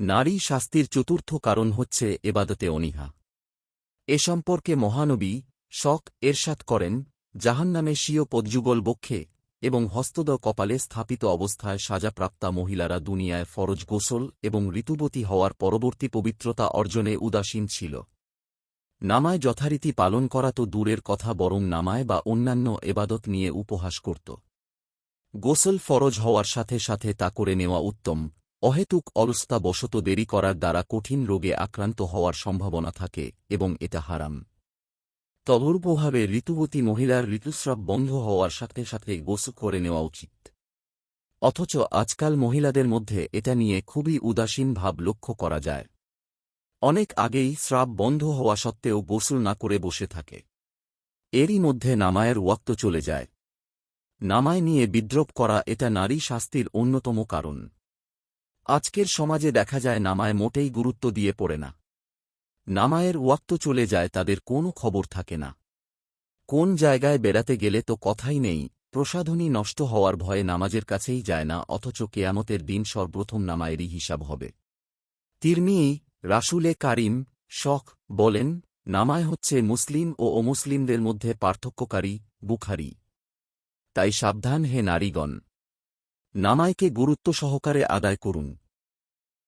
নারী শাস্তির চতুর্থ কারণ হচ্ছে এবাদতে অনীহা। এ সম্পর্কে মহানবী শক এরশাদ করেন, জাহান্নামে স্বীয় পদযুগল বক্ষে এবং হস্তদ কপালে স্থাপিত অবস্থায় সাজাপ্রাপ্তা মহিলারা দুনিয়ায় ফরজ গোসল এবং ঋতুবতী হওয়ার পরবর্তী পবিত্রতা অর্জনে উদাসীন ছিল। নামায় যথারীতি পালন করা তো দূরের কথা, বরং নামায় বা অন্যান্য এবাদত নিয়ে উপহাস করত। গোসল ফরজ হওয়ার সাথে সাথে তা করে নেওয়া উত্তম। অহেতুক অলস্তা বশত দেরি করার দ্বারা কঠিন রোগে আক্রান্ত হওয়ার সম্ভাবনা থাকে এবং এটা হারাম। তদূর্বভাবে ঋতুবতী মহিলার ঋতুস্রাব বন্ধ হওয়ার সাথে সাথে গোসল করে নেওয়া উচিত। অথচ আজকাল মহিলাদের মধ্যে এটা নিয়ে খুবই উদাসীন ভাব লক্ষ্য করা যায়। অনেক আগেই স্রাব বন্ধ হওয়া সত্ত্বেও গোসল না করে বসে থাকে। এরই মধ্যে নামায়ের ওয়াক্ত চলে যায়। নামায় নিয়ে বিদ্রোপ করা এটা নারী শাস্তির অন্যতম কারণ। আজকের সমাজে দেখা যায় নামায় মোটেই গুরুত্ব দিয়ে পড়ে না। নামায়ের ওয়াক্ত চলে যায়, তাদের কোনো খবর থাকে না। কোন জায়গায় বেড়াতে গেলে তো কথাই নেই, প্রসাধনী নষ্ট হওয়ার ভয়ে নামাজের কাছেই যায় না, অথচ কেয়ামতের দিন সর্বপ্রথম নামায়েরই হিসাব হবে। তিরমিই রাসুলে কারিম শখ বলেন, নামায় হচ্ছে মুসলিম ও অমুসলিমদের মধ্যে পার্থক্যকারী বুখারি। তাই সাবধান হে নারীগণ। নামায়কে গুরুত্ব সহকারে আদায় করুন।